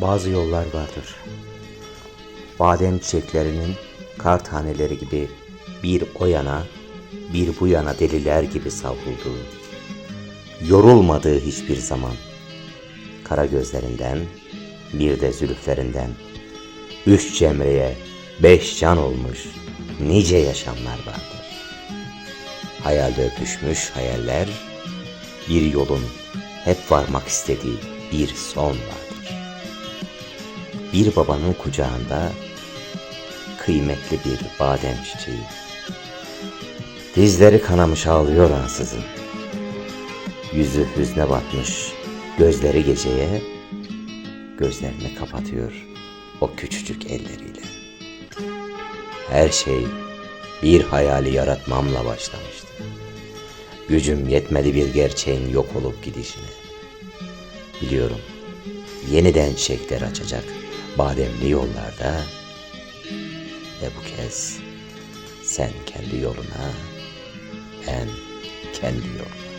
Bazı yollar vardır. Badem çiçeklerinin kar taneleri gibi bir o yana, bir bu yana deliler gibi savrulduğu, yorulmadığı hiçbir zaman, kara gözlerinden, bir de zülüflerinden, üç cemreye, beş can olmuş nice yaşamlar vardır. Hayalde öpüşmüş hayaller, bir yolun hep varmak istediği bir son vardır. Bir babanın kucağında kıymetli bir badem çiçeği. Dizleri kanamış ağlıyor ansızın. Yüzü hüzne batmış, gözleri geceye, gözlerini kapatıyor o küçücük elleriyle. Her şey bir hayali yaratmamla başlamıştı. Gücüm yetmedi bir gerçeğin yok olup gidişine. Biliyorum, yeniden çiçekler açacak bademli yollarda ve bu kez sen kendi yoluna, ben kendi yoluma.